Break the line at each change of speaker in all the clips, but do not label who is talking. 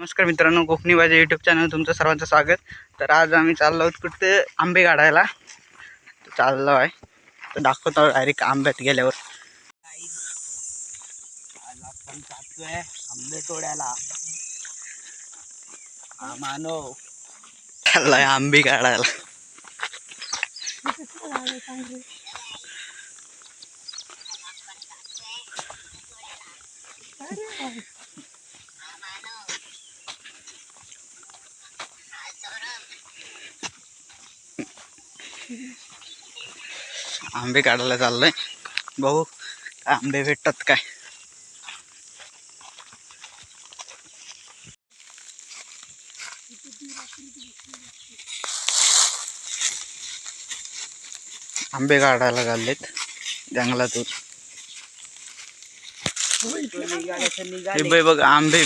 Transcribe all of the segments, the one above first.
नमस्कार मित्रांनो कोकणी बाजा यूट्यूब चॅनल तुमचं सर्वांचं स्वागत. तर आज आम्ही चाललो आहोत कुठे? आंबे काढायला. चाललो आहे. तर दाखवतो डायरेक्ट आंब्यात गेल्यावर. आज आपण जातोय आंबे तोड्याला. मानव. चाललाय आंबे काढायला. आंबे काढायला चाललोय. बघू आंबे भेटतात काय. आंबे काढायला चाललेत जंगलातून. बघ आंबे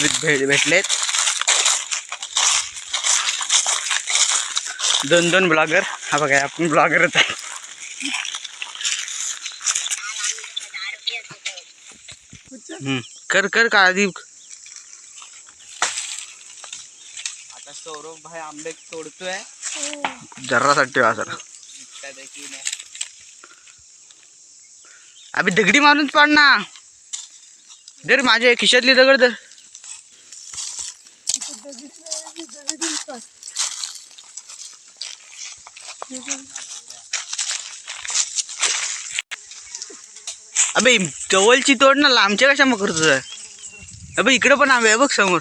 भेटलेत. दोन दोन ब्लॉगर. हा बघा आपण ब्लॉगरच आहे. हम्म. कर कर का आधी आता सौरभ भाई आंबे तोडतोय. जरासाठी वाजरा अभि दगडी मारून पाड ना. दर माझ्या खिशातली दगड तर अबे जवळची तोड ना लांबच्या कशा मग करतो अबे इकडे पण आंबे आहे बघ समोर.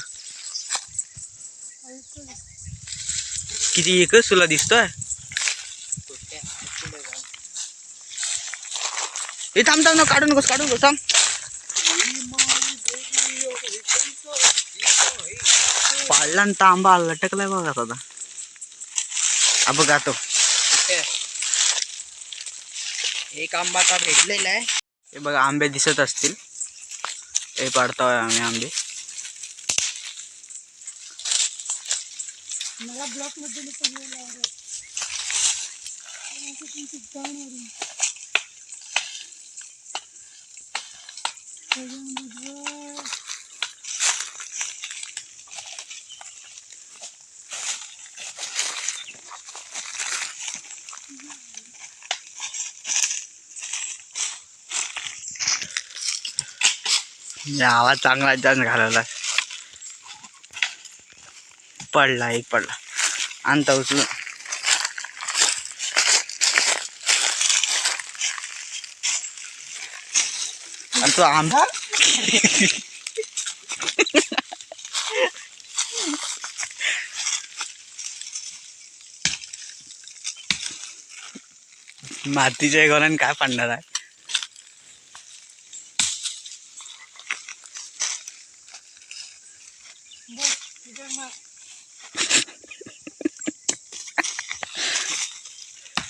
किती एकच तुला दिसतोय? हे थांब थांब ना काढू नकोस काढू नकोस थांब. पाडला ना तांबा लटकलाय बघा आता. हा बघ
एक आंबा आता भेटलेला आहे.
हे बघा आंबे दिसत असतील. हे पाडतोय आम्ही आंबे.
मला ब्लॉकमध्ये पडलेला आहे तुमची जाण आली त्याच्यामध्ये
या आवाज चांगला जास्त घालवला पडला एक पडला. आणता उचलून. आणि तो आंबा? मातीच्या गोलाने काय पडणार आहे?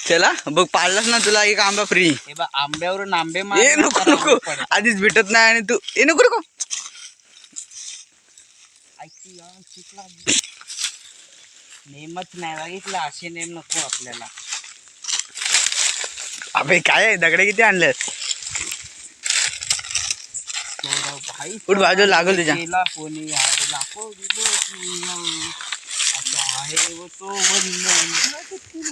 चला बघ पाडलास ना तुला एक आंबा फ्री
हे आंब्यावरून आंबे
ए नको नको. आधीच भेटत नाही आणि तू ए नको नको.
नेमच नाही बघितलं असे नेम नको आपल्याला.
अबे काय आहे? दगडे किती आणले
थोडं भाई
कुठं बाजूला लागल तुझ्या?
कोणी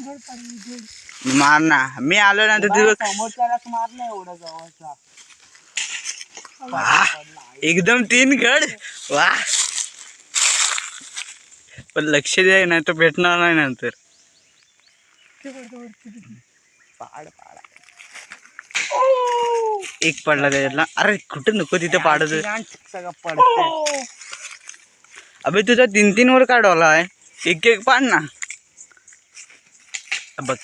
दोन
मार ना. मी आलो ना तर
बा,
तुझं
समोरच्यालाच मारलं एवढं जवळचा.
वा एकदम तीन गड. वा पण लक्ष द्या नाही तर भेटणार नाही नंतर.
पाड पाड.
एक पडला त्याच्यातला. अरे कुठं नको तिथे पाडत. अबे तुझा तीन तीन वर काढवला आहे. एक एक पाड ना. बघ.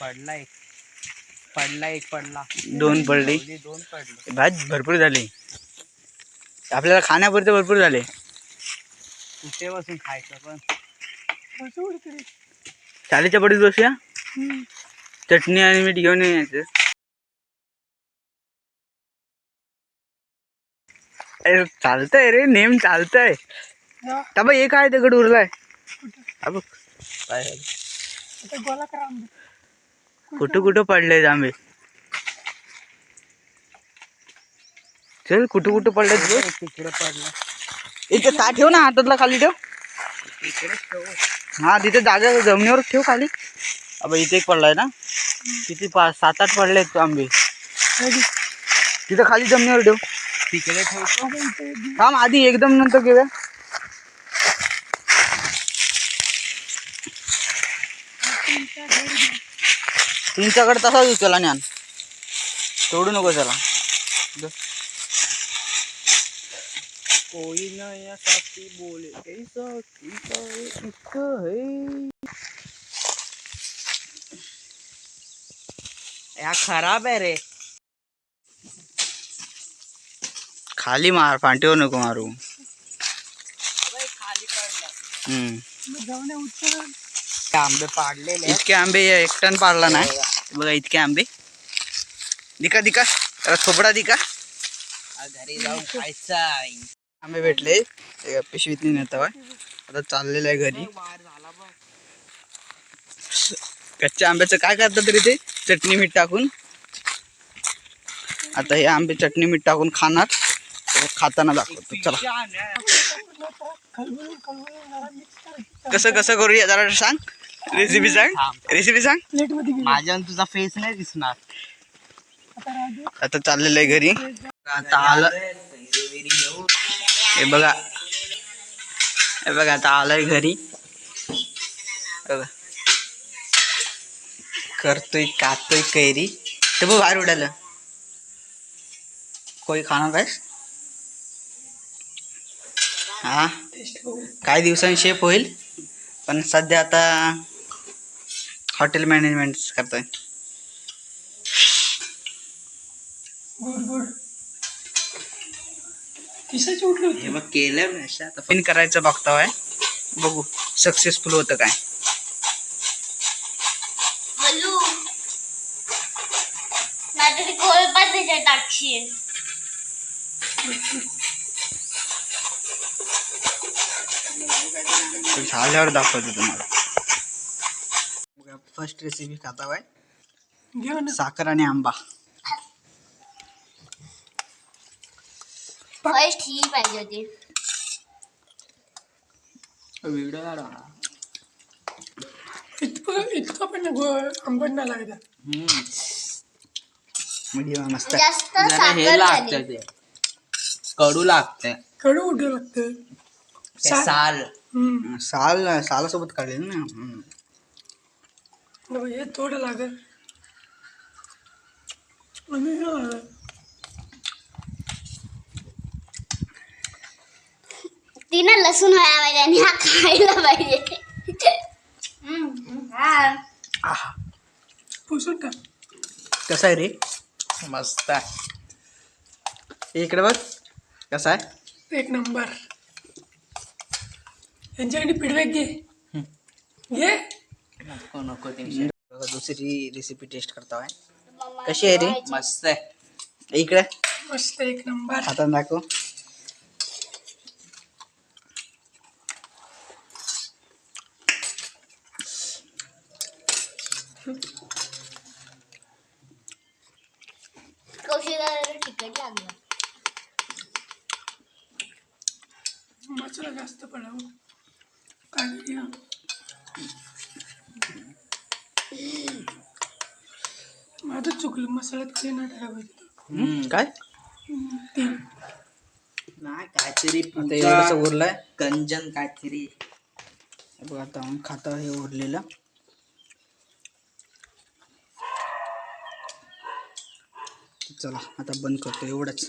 पडला एक. पडला एक पडला.
दोन पडली.
दोन पडले
भात भरपूर झाली. आपल्याला खाण्यापुरते भरपूर झाले.
कुठे बसून खायचं पण.
चालीच्या पडीत बसूया. चटणी आणि मीठ घेऊन यायचं. अरे चालतंय रे नेम चालतंय. तबा एक आहे दगड उरलाय? बघ. कुठं कुठं पडले आंबे? चल कुठं कुठं पडले
तिकडे पडला.
इथे ता ठेव ना हातातला खाली ठेवू. हा तिथे जागा जमिनीवर ठेव खाली. अब इथे एक पडलाय ना? किती पाच सात आठ पडले आहेत आंबे. तिथे खाली जमिनीवर ठेव.
तिकडे ठेवतो.
थांब आधी एकदम नंतर घेऊया. तुमच्याकडे तसाच उचला ज्ञान तोडू नको त्याला
कोई नया साथी बोले ऐसा कैसा इश्क है। या खराब आहे रे.
खाली मार फांटीवर नको मारू.
पडला. आंबे पाडलेले आहेत.
इतके आंबे एक टन पाडला नाही बघा इतके आंबे. दिका दिका थोपडा दिका
आ, घरी जाऊन खायचा
आंबे भेटले. एका पिशवीत नेत आता चाललेलं आहे घरी. कच्च्या आंब्याचं काय करतात तरी ते? चटणी मीठ टाकून. आता हे आंबे चटणी मीठ टाकून खाणार. खाताना दाखवतो. चला. कसं कसं करूया जरा सांग. रेसिपी सांग. रेसिपी सांग.
माझ्या तुझा फेस नाही दिसणार.
आता
चाललेलं आहे घरी. आता आलं. हे बघा. हे बघा आता आलंय घरी. बघा. करतोय कातोय कैरी. ते बघ बाहेर उडालं. कोई खाणार आहेस? हा? काही दिवसांनी शेफ होईल पण सध्या आता हॉटेल मॅनेजमेंट करतोय.
हे मग केलं आता
पिन करायचं बघतोय बघू सक्सेसफुल होतं काय.
टाकशील
ते दाखवतो तुम्हाला फ़र्स्ट रेसिपी खातावाय
घेऊ ना
साखर आणि आंबा।
फ़र्स्ट ही पाहिजे होती.
व्हिडिओ
इतकं इतकं पण आंबट नाही लागत.
मीडियम मस्त.
जास्त
जरा हे
साखर
लागतं
झाली
ते कडू लागतं
कडू उठू लागतं
ते
साल.
साल
हम्म.
साल सालासोबत काढलेलं ना हम्म.
हे थोडं लागेल आणि हे लागेल.
तिनं लसूण व्हायला पाहिजे आणि हा खायला पाहिजे हम्म, हा.
आहा.
पुसून टाक
कसं आहे रे
मस्त
है एक इकडे बघ है आहे?
एक नंबर. यांच्याकडे फीडबॅक घे. घे.
नको नको
बघा दुसरी रेसिपी टेस्ट करता है
कैसी
कशी आहे रे?
मस्त है
इकडे.
मस्त एक नंबर.
हातानं दाखव.
लागलं
मसाला जास्त पडावं. काय करूया? माझं चुकलं मसाल्यात काही
हम्म, काय?
नाही काहीतरी
आता उरलंय?
गंजन काहीतरी.
बघ आता खाता हे उरलेलं. चला आता बंद करतो एवढंच.